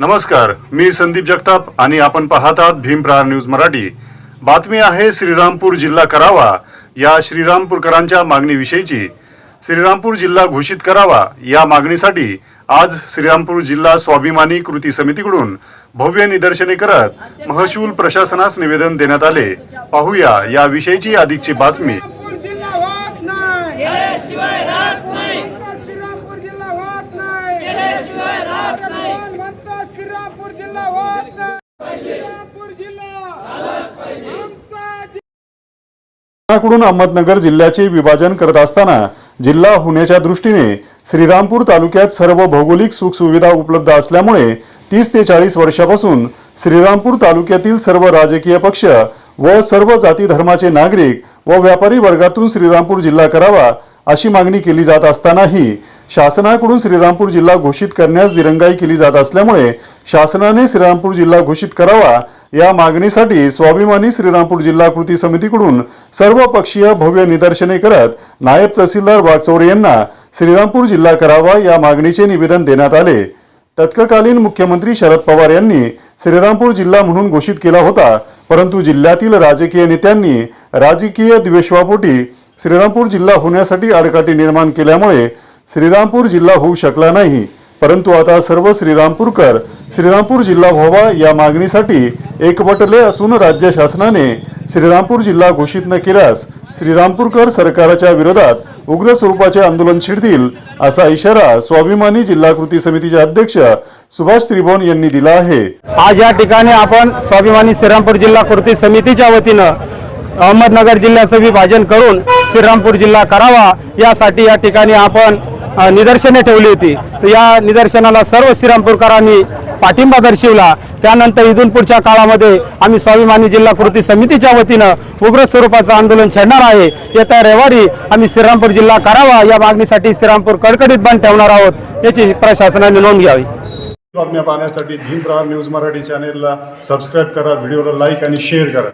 नमस्कार मी संदीप जगताप आणि आपण पाहतात भीमप्रार न्यूज मराठी. बातमी आहे श्रीरामपूर जिल्हा करावा या श्रीरामपूरकरांच्या मागणीविषयीची. श्रीरामपूर जिल्हा घोषित करावा या मागणीसाठी आज श्रीरामपूर जिल्हा स्वाभिमानी कृती समितीकडून भव्य निदर्शने करत महसूल प्रशासनास निवेदन देण्यात आले. पाहूया या विषयीची अधिकची बातमी श्रीरामपूर जिल्हा होत नाही केल्याशिवाय राहत नाही श्रीरामपूर जिल्हा होत नाही केल्याशिवाय राहत नाही कोण म्हणतो जिल्हा होत नाही. जिल्हा. कडून अहमदनगर जिल्ह्याचे विभाजन करत असताना जिल्हा होण्याच्या दृष्टीने श्रीरामपूर तालुक्यात सर्व भौगोलिक सुखसुविधा उपलब्ध असल्यामुळे तीस ते चाळीस वर्षापासून श्रीरामपूर तालुक्यातील सर्व राजकीय पक्ष व सर्व जाती धर्माचे नागरिक व व्यापारी वर्गातून श्रीरामपूर जिल्हा करावा अशी मागणी केली जात असतानाही शासनाकडून श्रीरामपूर जिल्हा घोषित करण्यास दिरंगाई केली जात असल्यामुळे शासनाने श्रीरामपूर जिल्हा घोषित करावा या मागणीसाठी स्वाभिमानी श्रीरामपूर जिल्हा कृती समितीकडून सर्व पक्षीय भव्य निदर्शने करत नायब तहसीलदार वाघचौरे यांना श्रीरामपूर जिल्हा करावा या मागणीचे निवेदन देण्यात आले. तत्कालीन मुख्यमंत्री शरद पवार यांनी श्रीरामपूर जिल्हा म्हणून घोषित केला होता परंतु जिल्ह्यातील राजकीय नेत्यांनी राजकीय द्वेषवापोटी श्रीरामपूर जिल्हा होण्यासाठी आडकाठी निर्माण केल्यामुळे श्रीरामपूर जिल्हा होऊ शकला नाही. परंतु आता सर्व श्रीरामपूरकर श्रीरामपूर जिल्हा व्हावा या मागणीसाठी एकवटले असून राज्य शासनाने श्रीरामपूर जिल्हा घोषित न केल्यास श्रीरामपूरकर सरकारच्या विरोधात उग्र स्वरूपाचे आंदोलन छिडतील असा इशारा स्वाभिमानी जिल्हा कृती समितीचे अध्यक्ष सुभाष त्रिभुवन यांनी दिला आहे. आज या ठिकाणी आपण स्वाभिमानी श्रीरामपूर जिल्हा कृती समितीच्या वतीनं अहमदनगर जिल्ह्याचं विभाजन करून श्रीरामपूर जिल्हा करावा यासाठी या ठिकाणी आपण निदर्शने ठेवली होती. तर या निदर्शनाला सर्व श्रीरामपूरकरांनी पाठिंबा दर्शवला त्यानंतर इथून पुढच्या काळामध्ये आम्ही स्वाभिमानी जिल्हा कृती समितीच्या वतीनं उग्र स्वरूपाचं आंदोलन छेडणार आहे. येत्या रविवारी आम्ही श्रीरामपूर जिल्हा करावा या मागणीसाठी श्रीरामपूर कडकडीत बंद ठेवणार आहोत. याची प्रशासनाने नोंद घ्यावी. बातम्या पाहण्यासाठी भीमप्रहार न्यूज मराठी चॅनेलला सबस्क्राईब करा व्हिडिओला लाईक आणि शेअर करा.